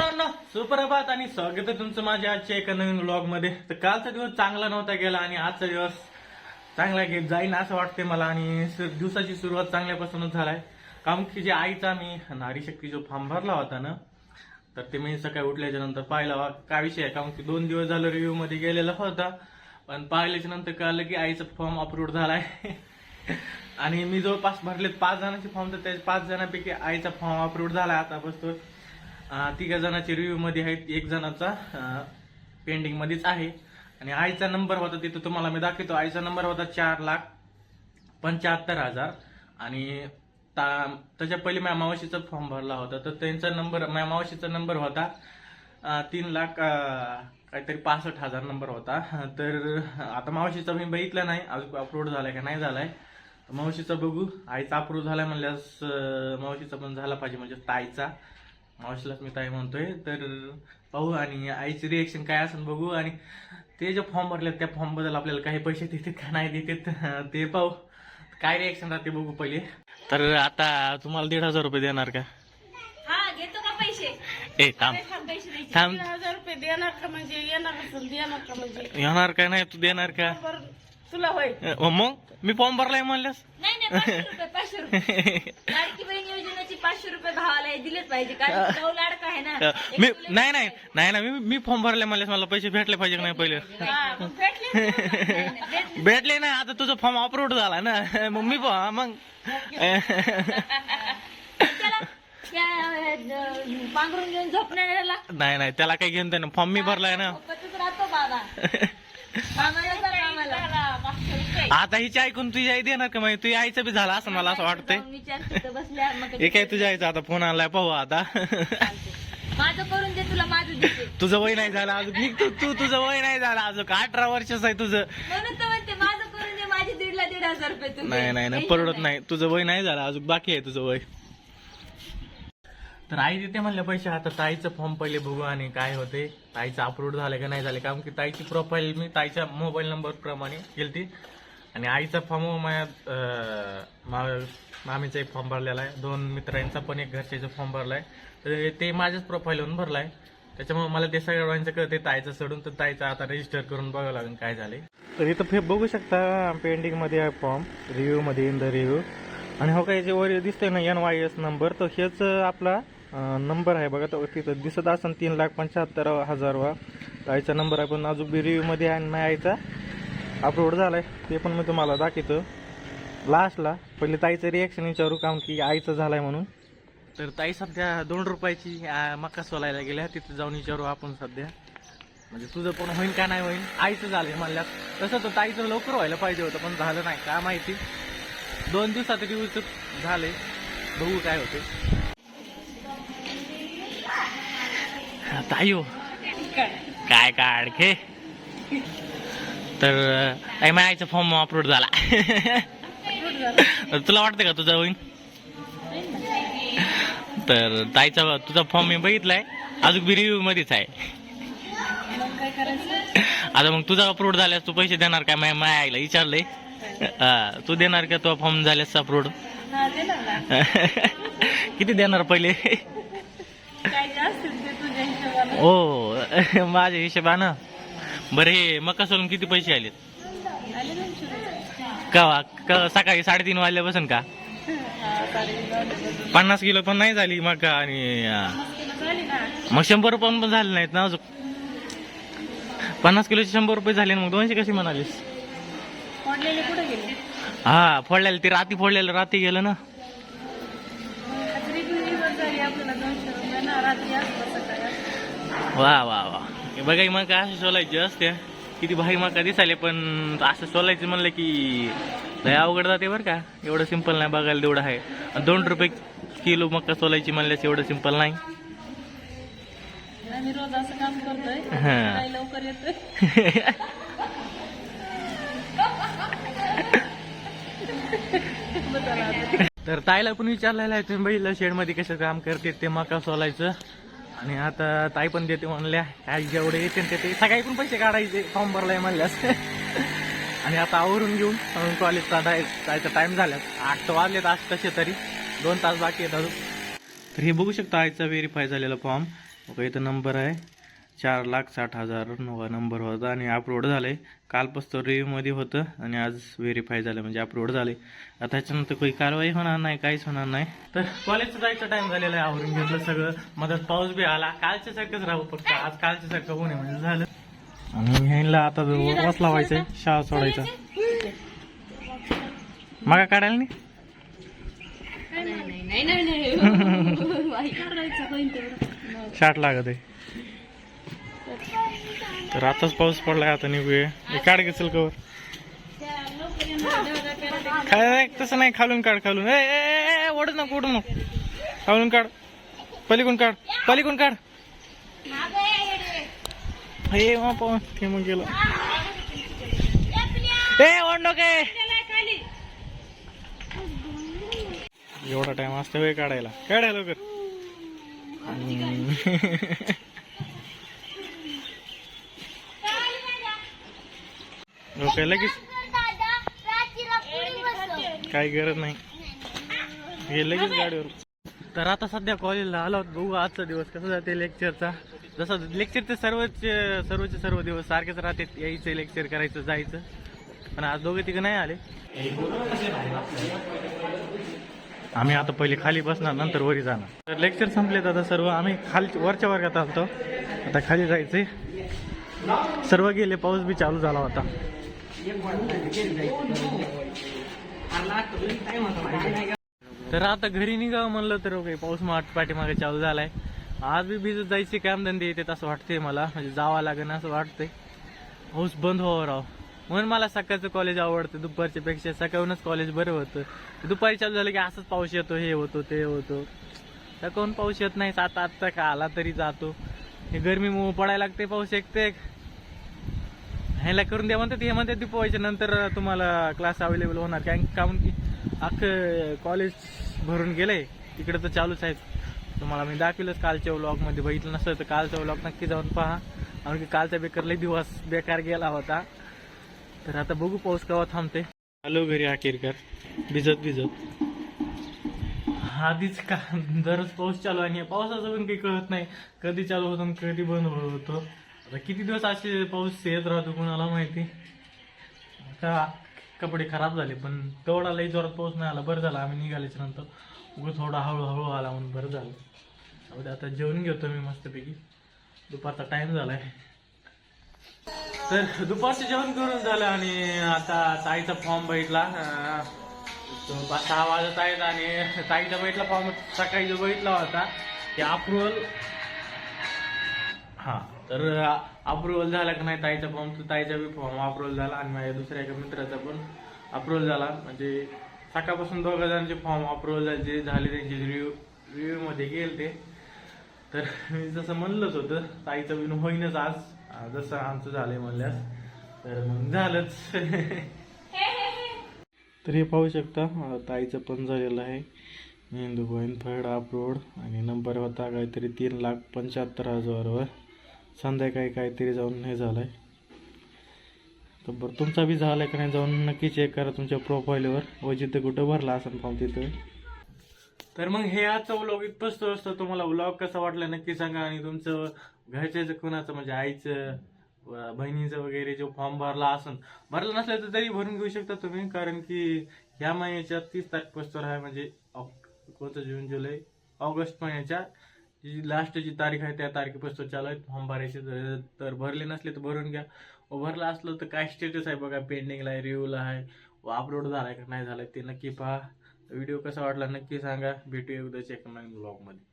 मित्रांनो सुप्रभात आणि स्वागत आहे तुमचं माझ्या आजच्या एका नवीन ब्लॉगमध्ये तर कालचा दिवस चांगला नव्हता गेला आणि आजचा दिवस चांगला घेत जाईल असं वाटते मला आणि दिवसाची सुरुवात चांगल्यापासूनच झालाय. कारण की जे आईचा मी नारी शक्ती जो फॉर्म भरला होता ना तर ते मी सकाळी उठल्याच्या नंतर पाहिला काय विषय आहे? कारण की दोन दिवस झालं रिव्ह्यू मध्ये गेलेला होता पण पाहिल्याच्या नंतर कळलं की आईचा फॉर्म अपलोड झालाय. आणि मी जवळपास भरलेत पाच जणांचे फॉर्म तर त्या पाच जणांपैकी आईचा फॉर्म अप्रूव्ह झाला आता बसतो तिघा जणांचे रिव्ह्यू मध्ये आहेत. एक जणांचा पेंडिंग मध्येच आहे. आणि आईचा नंबर होता तिथं तुम्हाला मी दाखवतो. आईचा नंबर होता चार लाख पंच्याहत्तर हजार. आणि ता- त्याच्या पहिले माझ्या मावशीचा फॉर्म भरला होता. तर त्यांचा नंबर माझ्या मावशीचा नंबर होता तीन लाख काहीतरी पासष्ट हजार नंबर होता. तर आता मावशीचा मी बघितला नाही. अजून अपलोड झालाय का नाही झालाय. मावशीचा बघू. आईचा अप्रूव्ह झालाय म्हणल्यास मावशीचा पण झाला पाहिजे म्हणजे ताईचा. मावशीलाच मी ताई म्हणतोय तर पाहू आणि आईचे रिएक्शन काय असेल बघू. आणि ते जे फॉर्म भरले त्या फॉर्मबद्दल आपल्याला काही पैसे देतात का नाही देतात ते पाहू. काय रिएक्शन राहते बघू पहिले. तर आता तुम्हाला दीड हजार रुपये देणार का? हा घेतो का पैसे? ए थांब. थांब हजार रुपये देणार का म्हणजे? येणार असेल देणार का म्हणजे? येणार का नाही? तू देणार का? तुला होय. मग? मी फॉर्म भरलाय म्हणल्यास? नाही नाही पाचशे रुपये भावाला दिलेच पाहिजे कारण लाडका आहे ना. एक मी तुला- नाही नाही नाही ना मी मी फॉर्म भरलाय म्हणल्यास मला पैसे भेटले पाहिजे का नाही पहिले? हा, मग भेटले नाही, नाही, भेटले आता तुझा फॉर्म अपलोड झाला ना. मग मी प- मग. त्याला त्या, अं, पांघरून घेऊन झोपण्याला नाही नाही त्याला काही घेऊन त्यानं फॉर्म मी भरलाय ना. राहतो बाबा. आता हिची ऐकून तुझी आई देणार का? माहिती तुझ्या आईचं बी झालं असं मला असं वाटतंय. जाऊन विचार तिथं बसल्या मग हे काय तुझ्या आईचा आता फोन आलाय पाहू आता. माझं करून दे तुला माझं देते. तुझं वय नाही झालं अजून. निघ तू तू तुझं वय नाही झालं अजून. अठरा वर्षच आहे तुझं? म्हणून तर म्हणते माझं करून दे माझे दीडला दीड हजार रुपये तू नाही नाही नाही परवडत नाही. तुझं वय नाही झालं अजून. बाकी आहे तुझं वय. तर आई देते म्हणले पैसे. आता ताईचं फॉर्म पहिले बघू आणि काय होते. ताईचं अपलोड झालं का नाही झालं. कारण की ताईची प्रोफाईल मी ताईच्या मोबाईल नंबर प्रमाणे केलती आणि आईचा फॉर्म माझ्या मा- मामीचा एक फॉर्म भरलेला आहे. दोन मित्रांचा पण एक घरच्याचा फॉर्म भरलाय. तर ते माझ्याच प्रोफाईलवरून भरलाय. त्याच्यामुळे मला ते सगळ्यांचं कळते ताईचं सोडून. तर ताईचं आता रजिस्टर करून बघावं लागेल काय झाले तर इथं फे बघू शकता पेंडिंगमध्ये आहे फॉर्म रिव्ह्यू मध्ये इन द रिव्ह्यू आणि हो काही जे वर दिसतंय ना एन वाय एस नंबर तर हेच आपला नंबर आहे बघा. तर तिथं दिसत असेल तीन लाख पंच्याहत्तर हजार वा ताईचा नंबर आहे पण अजून बी रिव्ह्यू मध्ये आहे आणि नाही आईचा. अपलोड झालाय ते पण मी तुम्हाला दाखवतो. लास्टला पहिले ताईचं रिॲक्शन विचारू काम की आईचं झालाय म्हणून. तर ताई सध्या दोन रुपयाची मका सोलायला गेल्या तिथे जाऊन विचारू आपण सध्या. म्हणजे तुझं पण होईल का नाही होईल आईचं झालंय म्हणल्यात तसं तर ताईचं लवकर व्हायला पाहिजे होतं पण झालं नाही का माहिती? दोन दिवसात रिव्ह्यूच झाले बघू काय होते. ताई हो. काय? काय अडखे तर आई माझ्या आईचा फॉर्म अपलोड झाला. तुला वाटतं का तुझा होईल तर ताईचा तुझा फॉर्म मी बघितलाय. अजून बी रिव्ह्यू मध्येच आहे. आता मग तुझा अपलोड झाल्यास तू पैसे देणार काय? माझ्या माझ्या आईला विचारलंय. हा, तू देणार का तो फॉर्म झाल्यास अपलोड हा किती देणार पहिले? ओ माझ्या हिशोबानं? बरं हे मका सोलून किती पैसे आलेत? रुपये. का सकाळी साडेतीन वाजल्यापासून का. पन्नास किलो पण नाही झाली मग आणि अं, मग शंभर रुपये पण झाले नाहीत ना अजून. पन्नास किलोचे शंभर रुपये झाले ना मग दोनशे कशी म्हणालीस? फोडलेले कुठे गेले? हा फोडलेलं ते राती फोडलेलं राती गेलं ना. आज रेग्युलर झाली आपल्याला दोनशे रुपये ना रात्री असतं सकाळी असतं. वा वा वा. बघा ही मका असे सोलायची असते. किती भारी मका दिसाले पण असं सोलायचं म्हणलं की लय अवघड जाते बरं का. एवढं सिंपल नाही बघायला तेवढं आहे. दोन रुपये किलो मका सोलायची म्हणल्यास एवढं सिंपल नाही. आम्ही रोज असं काम करतोय हा. काही लवकर येतोय? बदल आता. तर ताईला पण विचारलेलं आहे तुम्ही बघितलं शेडमध्ये कसं काम करते? ते मका सोलायचं आणि आता ताई पण देते म्हणल्या काय जेवढे येते ते ते सकाळी पण पैसे काढायचे फॉर्म भरलाय म्हणल्यास. आणि आता आवरून घेऊन कॉलेजचा जायचा टाईम झाला आठ तर वाजलेत आज तसे तरी. दोन तास बाकी आहेत अजून. तर हे बघू शकता आयचा व्हेरीफाय झालेला फॉर्म ओके इथं नंबर आहे. चार लाख साठ हजार नवा नंबर होता आणि अपलोड झाले कालपासून रिव्ह्यूमध्ये होतं आणि आज व्हेरीफाय झालं म्हणजे अपलोड झाले आता ह्याच्यानंतर काही कारवाई होणार नाही काहीच होणार नाही. तर कॉलेजचा जायचा टाइम झालेला आहे आवरून घेतलं सगळं. मधात पाऊस बी आला. कालच्या सारखंच राहू फक्त. आज कालच्या सारखं होणे म्हणजे झालं. आणि ह्यांना आता वास लावायचंय शाळा सोडायचा. मागा काढायला नाही? शाट लागत आहे. तर आताच पाऊस पडलाय आता निघूया. हे काढ घेसल कवर काय तसं नाही खालून काढ खालून. ए, ए, ओढत नको ओढू नको. खालून काढ. पलीकडून काढ पलीकून काढ. हे मग ते मग गेलं. ए ओढ नको एवढा टाइम असतो वेळ काढायला. काढायला लवकर. ओके लगेच. काही गरज नाही. हे लगेच गाडीवर. तर आता सध्या कॉलेजला आलो. बघू आजचा दिवस कसा जाते लेक्चरचा जसं लेक्चर ते सर्वच सर्वचे सर्व दिवस सारखेच राहते. यायचं लेक्चर करायचं जायचं. पण आज दोघे तिघं नाही आले. आम्ही आता पहिले खाली बसणार नंतर वरी जाणार. तर लेक्चर संपलेत आता सर्व. आम्ही खाली वरच्या वर्गात आलतो. आता खाली जायचंय. सर्व गेले पाऊस बी चालू झाला होता. तर आता घरी निघावं म्हणलं तर काही पाऊस माठ पाठीमागे चालू झालाय. आज बी भिजत जायचे काम धंदे येते असं वाटतंय मला. म्हणजे जावं लागेल असं वाटतंय. पाऊस बंद व्हावं राव. म्हणून मला सकाळचं कॉलेज आवडतं दुपारच्या पेक्षा सकाळूनच कॉलेज बरं होतं. दुपारी चालू झालं की असंच पाऊस येतो हे होतो ते होतो. सकाळून पाऊस येत नाही सात आत्ता का आला तरी जातो. हे गरमी पडायला लागते पाऊस एकते ह्याला करून द्या म्हणतात हे म्हणतात दिपवायच्या नंतर तुम्हाला क्लास अवेलेबल होणार. कारण काहून की अख्खं कॉलेज भरून गेलंय. तिकडे तर चालूच आहेत. तुम्हाला मी दाखवलंच कालच्या व्लॉगमध्ये बघितलं नसतं तर कालचा व्लॉग नक्की जाऊन पहा. कारण की कालचा बेकार लई दिवस बेकार गेला होता. तर आता बघू पाऊस केव्हा थांबते आलो घरी अखेरकर. भिजत भिजत. आधीच का दररोज पाऊस चालू आहे आणि पावसाचं पण काही कळत नाही. कधी चालू होतो कधी बंद होतो. आता किती दिवस असे पाऊस येत राहतो कोणाला माहिती? का कपडे खराब झाले पण तेवढा लई जोरात पाऊस नाही आला बरं झालं आम्ही निघाल्याच्या नंतर. उगं थोडा हळूहळू आला म्हणून बरं झालं. जाऊ आता जेवण घेतो मी मस्तपैकी. दुपारचा टाइम झालाय. तर दुपारचं जेवण करून झालं आणि आता ताईचा फॉर्म बघितला. तो पाच सहा वाजत आहेत आणि ताईचा बघितला फॉर्म सकाळी जो बघितला होता ते अप्रुव्हल हा. तर अप्रुव्हल झाला का नाही ताईचा फॉर्म तर ताईचा बी फॉर्म अप्रुव्हल झाला आणि माझ्या दुसऱ्या एका मित्राचा पण अप्रुव्हल झाला. म्हणजे सकाळपासून दोघा जणांचे फॉर्म अप्रुव्हल झाले जे झाले त्यांचे रिव्ह्यू रिव्ह्यू मध्ये गेले ते तर मी जसं म्हणलंच होतं ताईचं विन होईनच आज. जसं आमचं झालंय म्हणल्यास. तर मग झालंच. तर हे पाहू शकता ताईचं पण झालेलं आहे. मेंदू गोईन थर्ड अप्रोड आणि नंबर होता काहीतरी तीन लाख पंच्याहत्तर हजारवर. संध्याकाळी काहीतरी जाऊन हे झालंय. तर बरं तुमचा बी झालाय का नाही जाऊन नक्की चेक करा तुमच्या प्रोफाईलवर व जिथे कुठं भरला असेल फॉर्म तिथं? तर मग हे आजचा व्लॉग तो असतं. तुम्हाला व्लॉग कसा वाटला नक्की सांगा. आणि तुमचं घरच्याचं कुणाचं म्हणजे आईचं बहिणीचं वगैरे जो फॉर्म भरला असन. भरला नसला तर तरी भरून घेऊ शकता तुम्ही. कारण की ह्या महिन्याच्या तीस तारखेपासून आहे म्हणजे ऑक- कोणतं जून जुलै? ऑगस्ट महिन्याच्या जी लास्टची तारीख आहे त्या तारखेपासून चालू आहेत फॉर्म भरायचे तर- भरले नसले तर भरून घ्या. व भरला असलं तर काय स्टेटस आहे बघा पेंडिंगला आहे रिव्ह्यूला आहे. व अपलोड झाला आहे का नाही झालाय ते नक्की पहा. व्हिडिओ कसा वाटला नक्की सांगा. भेटूया उद्याच्या एका नवीन ब्लॉगमध्ये